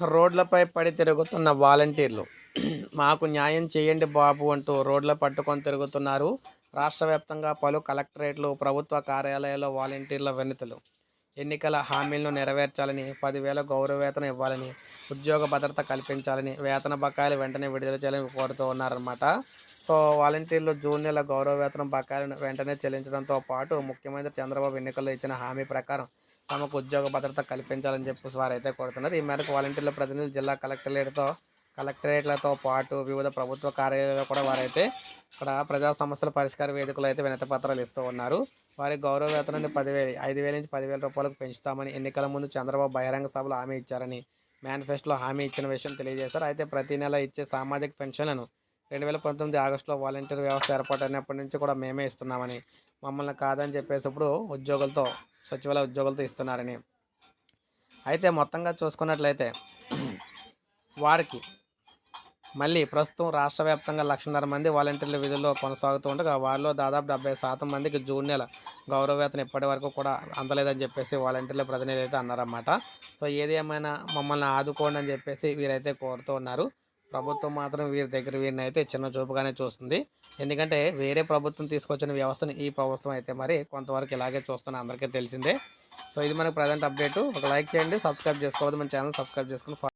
రోడ్లపై పడి తిరుగుతున్న వాలంటీర్లు. మాకు న్యాయం చేయండి బాబు అంటూ రోడ్ల పట్టుకొని తిరుగుతున్నారు. రాష్ట్ర వ్యాప్తంగా పలు కలెక్టరేట్లు ప్రభుత్వ కార్యాలయాల్లో వాలంటీర్ల వెన్నుతులు ఎన్నికల హామీలను నెరవేర్చాలని పదివేల గౌరవ వేతనం ఇవ్వాలని ఉద్యోగ భద్రత కల్పించాలని వేతన బకాయిలు వెంటనే విడుదల చేయాలని కోరుతూ ఉన్నారన్నమాట. సో వాలంటీర్లు జూన్ నెల గౌరవ వేతనం బకాయిలను వెంటనే చెల్లించడంతో పాటు ముఖ్యమంత్రి చంద్రబాబు ఎన్నికల్లో ఇచ్చిన హామీ ప్రకారం తమకు ఉద్యోగ భద్రత కల్పించాలని చెప్పేసి వారైతే కోరుతున్నారు. ఈ మేరకు వాలంటీర్ల ప్రతినిధులు జిల్లా కలెక్టరేట్తో కలెక్టరేట్లతో పాటు వివిధ ప్రభుత్వ కార్యాలయాల్లో కూడా వారైతే ఇక్కడ ప్రజా సమస్యల పరిష్కార వేదికలు అయితే వినతి పత్రాలు ఇస్తూ ఉన్నారు. వారి గౌరవ వేతనాన్ని పదివేలు ఐదు వేల నుంచి పదివేల రూపాయలకు పెంచుతామని ఎన్నికల ముందు చంద్రబాబు బహిరంగ సభలో హామీ ఇచ్చారని మేనిఫెస్టోలో హామీ ఇచ్చిన విషయం తెలియజేశారు. అయితే ప్రతి నెల ఇచ్చే సామాజిక పెన్షన్లను రెండు వేల పంతొమ్మిది ఆగస్టులో వాలంటీర్ వ్యవస్థ ఏర్పాటైనప్పటి నుంచి కూడా మేమే ఇస్తున్నామని మమ్మల్ని కాదని చెప్పేసి ఇప్పుడు ఉద్యోగులతో సచివాలయ ఉద్యోగులతో ఇస్తున్నారని. అయితే మొత్తంగా చూసుకున్నట్లయితే వారికి మళ్ళీ ప్రస్తుతం రాష్ట్ర వ్యాప్తంగా లక్షన్నర మంది వాలంటీర్ల విధుల్లో కొనసాగుతూ ఉండగా వారిలో దాదాపు డెబ్బై శాతం మందికి జూన్ నెల గౌరవవేతనం ఇప్పటి వరకు కూడా అందలేదని చెప్పేసి వాలంటీర్ల ప్రతినిధి అయితే అన్నారన్నమాట. సో ఏది ఏమైనా మమ్మల్ని ఆదుకోండి అని చెప్పేసి వీరైతే కోరుతూ ఉన్నారు. ప్రభుత్వం మాత్రం వీరి దగ్గర వీరిని అయితే చిన్న చూపుగానే చూస్తుంది. ఎందుకంటే వేరే ప్రభుత్వం తీసుకొచ్చిన వ్యవస్థను ఈ ప్రభుత్వం అయితే మరి కొంతవరకు ఇలాగే చూస్తున్న అందరికీ తెలిసిందే. సో ఇది మనకు ప్రజెంట్ అప్డేట్ ఒక లైక్ చేయండి సబ్స్క్రైబ్ చేసుకోవద్దు మన ఛానల్ సబ్స్క్రైబ్ చేసుకుని